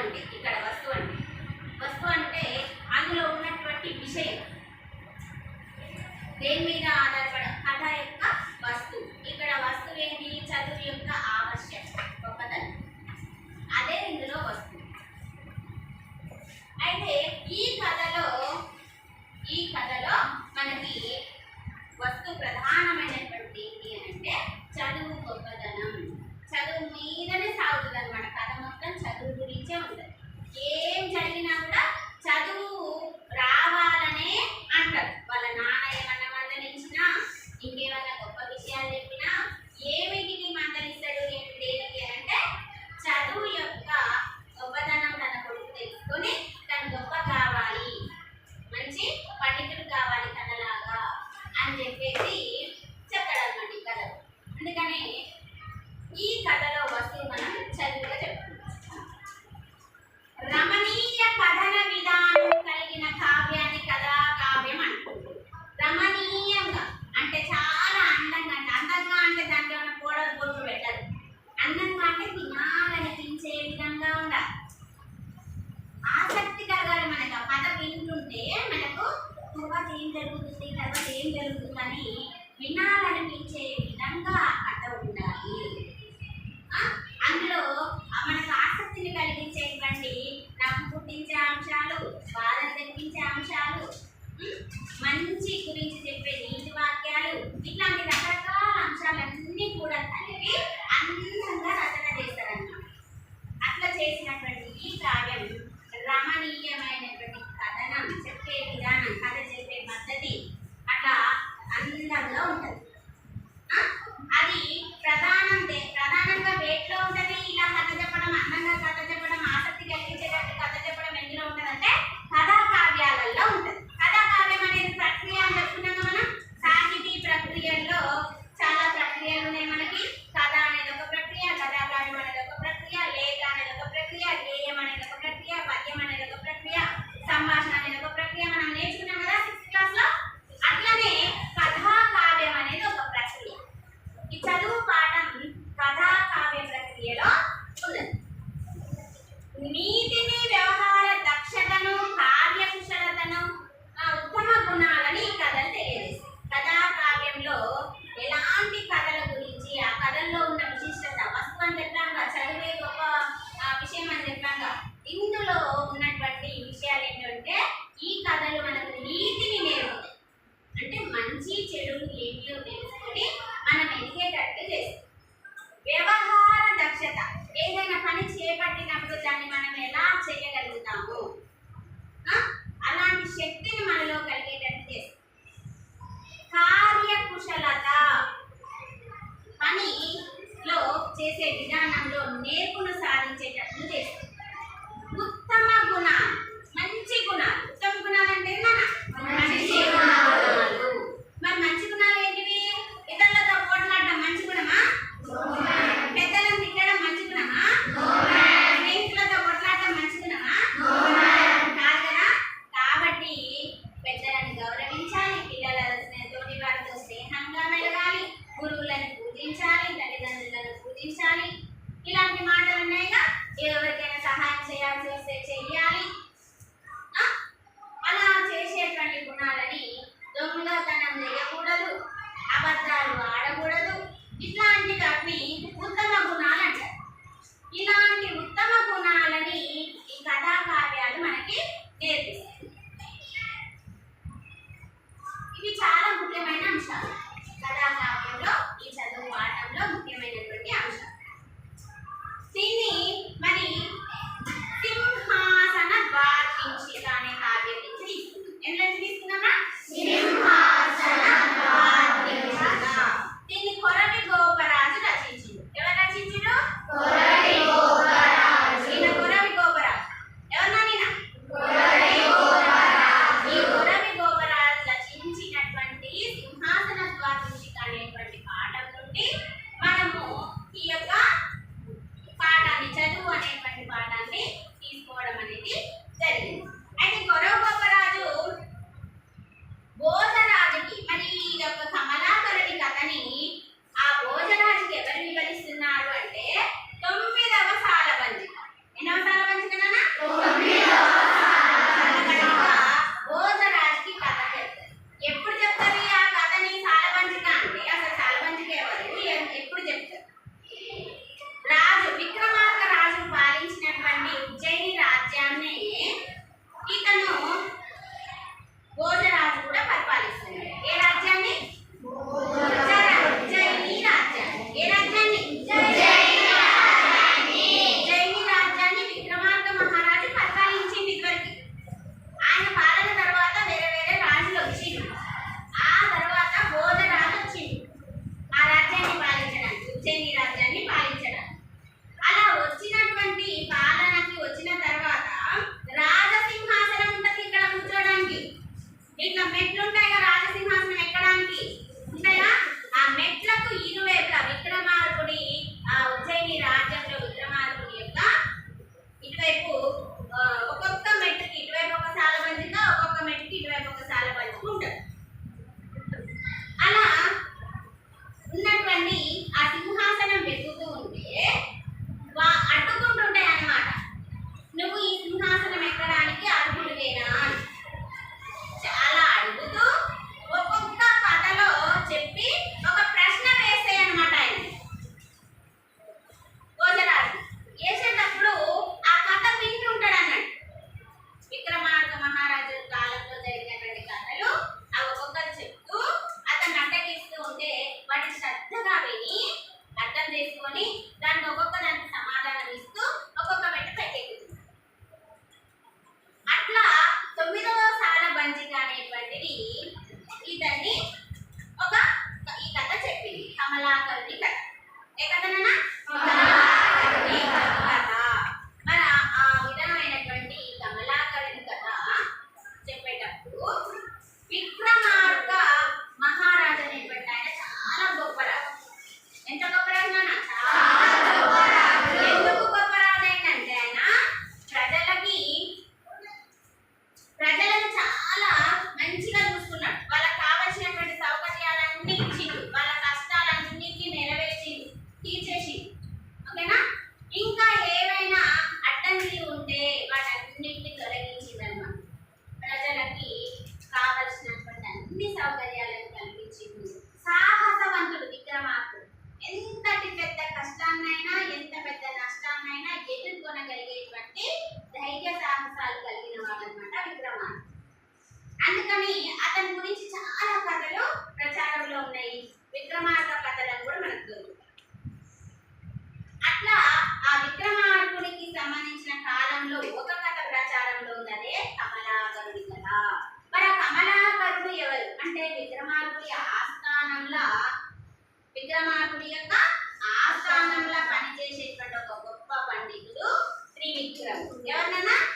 ఇవ్వండి ఇక్కడ ठीक है ఏంటంటే ఈ కథలు మనకు నీతిని నేర్పుతాయి అంటే మంచి చెడు ఏమియో తెలుసుకొని మనం ఎదిగేటట్టు చేస్తాం. వ్యవహార దక్షత. ఏదైనా పని చేపట్టినప్పుడు దాన్ని మనం ఎలా చేయగలుగుతాము అలాంటి శక్తిని మనలో కలిగేటట్టు చేస్తాం. కార్యకుశలత. పనిలో చేసే విధానంలో నేర్పును శ్రద్ధగా విని అర్థం చేసుకొని దానికి ఒక్కొక్క దానికి సమాధానం ఇస్తూ ఒక్కొక్క మెట్ట పెట్టేది అట్లా తొమ్మిదవ సాల బంజిక అనేటువంటిది ఇతన్ని ఒక ఈ కథ చెప్పింది. కమలాకరుని కథ. ఏ కథనన్నా? కమలాకరుని కథ. వాడనమాట అందుకని అతని గురించి చాలా కథలు ప్రచారంలో ఉన్నాయి. విక్రమార్క కథలను కూడా మనకు దొరుకుతాయి అట్లా ఆ విక్రమార్కుడికి సంబంధించిన కాలంలో ఒక కథ ప్రచారంలో ఉన్నదే కమలాకరుడి కథ. మరి ఆ కమలాకరుడు ఎవరు? అంటే విక్రమార్కుడి ఆస్థానంలో విక్రమార్కుడి యొక్క ఆస్థానంలో పనిచేసేటువంటి ఒక గొప్ప పండితుడు శ్రీ ఎవరినన్నా? త్రివిక్రముడు